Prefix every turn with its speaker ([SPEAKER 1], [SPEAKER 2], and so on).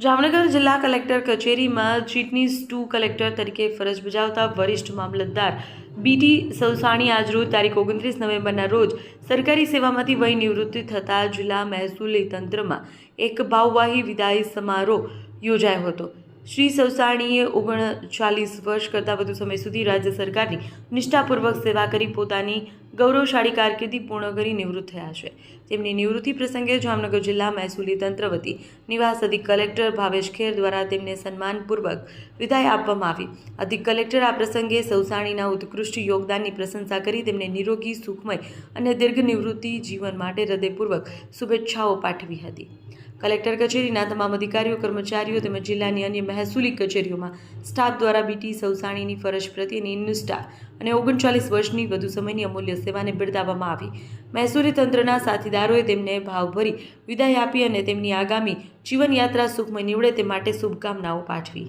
[SPEAKER 1] જામનગર જિલ્લા કલેક્ટર કચેરીમાં ચીટનીઝ two collector તરીકે ફરજ બજાવતા વરિષ્ઠ મામલતદાર બીટી સૌસાણી આજરોજ તારીખ ઓગણત્રીસ નવેમ્બરના રોજ સરકારી સેવામાંથી વય નિવૃત્તિ થતાં જિલ્લા મહેસૂલી તંત્રમાં એક ભાવવાહી વિદાય સમારોહ યોજાયો હતો. શ્રી સૌસાણીએ ઓગણચાલીસ વર્ષ કરતાં વધુ સમય સુધી રાજ્ય સરકારની નિષ્ઠાપૂર્વક સેવા કરી પોતાની ગૌરવશાળી કારકિર્દી પૂર્ણ કરી નિવૃત્ત થયા છે. તેમની નિવૃત્તિ પ્રસંગે જામનગર જિલ્લા મહેસૂલી તંત્ર વતી નિવાસ અધિક કલેક્ટર ભાવેશ ખેર દ્વારા તેમને સન્માનપૂર્વક વિદાય આપવામાં આવી. અધિક કલેક્ટર આ પ્રસંગે સૌસાણીના ઉત્કૃષ્ટ યોગદાનની પ્રશંસા કરી તેમને નિરોગી, સુખમય અને દીર્ઘ નિવૃત્તિ જીવન માટે હૃદયપૂર્વક શુભેચ્છાઓ પાઠવી હતી. કલેક્ટર કચેરીના તમામ અધિકારીઓ, કર્મચારીઓ તેમજ જિલ્લાની અન્ય મહેસૂલી કચેરીઓમાં સ્ટાફ દ્વારા બીટી સૌસાણીની ફરજ પ્રત્યેની નિષ્ઠા અને ઓગણચાલીસ વર્ષની વધુ સમયની અમૂલ્ય સેવાને બિરદાવવામાં આવી. મહેસૂલી તંત્રના સાથીદારોએ તેમને ભાવભરી વિદાય આપી અને તેમની આગામી જીવનયાત્રા સુખમય નીવડે તે માટે શુભકામનાઓ પાઠવી.